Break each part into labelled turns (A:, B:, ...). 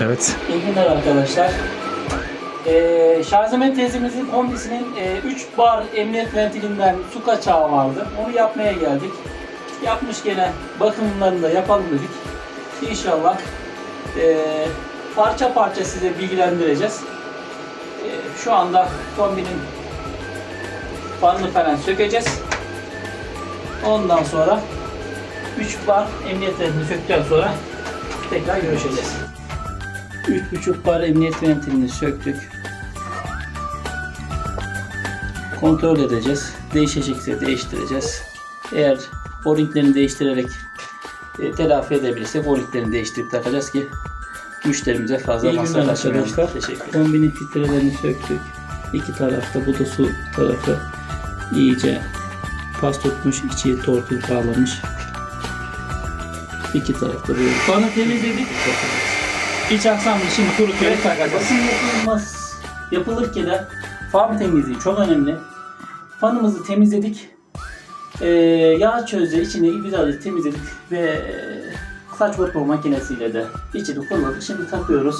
A: Evet.
B: İyi günler arkadaşlar. Ee, Şarjement teyzemizin kombisinin 3 bar emniyet ventilinden su kaçağı vardı. Onu yapmaya geldik. Yapmış gene bakımlarını da yapalım dedik. İnşallah ee, parça parça size bilgilendireceğiz. Ee, şu anda kombinin farını falan sökeceğiz. Ondan sonra 3 bar emniyet ventilini söktükten sonra tekrar görüşeceğiz. 3,5 bar emniyet ventilini söktük. Kontrol edeceğiz. Değişecekse değiştireceğiz. Eğer o-ringlerini değiştirerek e, telafi edebilirsek o-ringlerini değiştirip takacağız ki müşterimize fazla
C: İyi
B: masraf açmayalım.
C: arkadaşlar.
B: Teşekkür. Kombinin filtrelerini söktük. İki tarafta bu da su tarafı iyice pas tutmuş, içi tortul bağlamış. İki tarafta böyle. Fanı temizledik. İç aksamını şimdi kurutuyoruz. Basın yapılmaz. Yapılırken de fan temizliği çok önemli. Fanımızı temizledik. Ee, yağ çözdü, içini güzelce temizledik ve e, saç kurutma makinesiyle de içini kuruladık. Şimdi takıyoruz.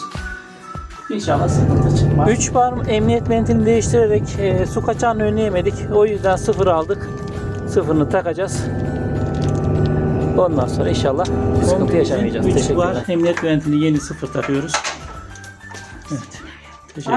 B: İnşallah sıkıntı çıkmaz. 3 bar emniyet ventilini değiştirerek e, su kaçağını önleyemedik. O yüzden sıfır aldık. Sıfırını takacağız. Ondan sonra inşallah bir sıkıntı yaşamayacağız.
C: 3
B: Teşekkürler.
C: emniyet ventili yeni sıfır takıyoruz.
B: Evet. Teşekkür